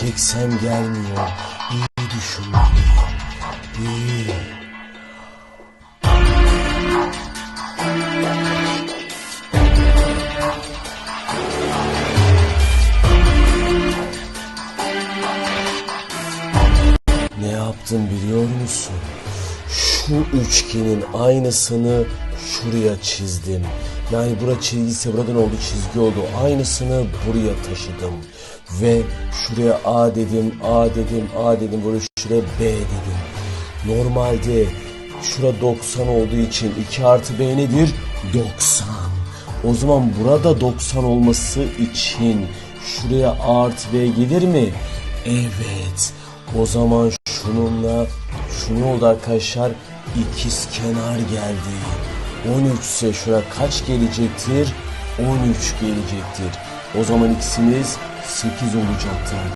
çeksem gelmiyor. İyi düşünmeliyim. İyi. Ne yaptım biliyor musun? Şu üçgenin aynısını şuraya çizdim. Yani bura çizgiyse buradan oldu çizgi oldu. Aynısını buraya taşıdım. Ve şuraya A dedim, A dedim, A dedim. Buraya şuraya B dedim. Normalde şura 90 olduğu için 2 artı B nedir? 90. O zaman burada 90 olması için şuraya A artı B gelir mi? Evet. O zaman şununla şu ne oldu arkadaşlar? İkiz kenar geldi. 13 ise şura kaç gelecektir? 13 gelecektir. O zaman x'imiz 8 olacaktır.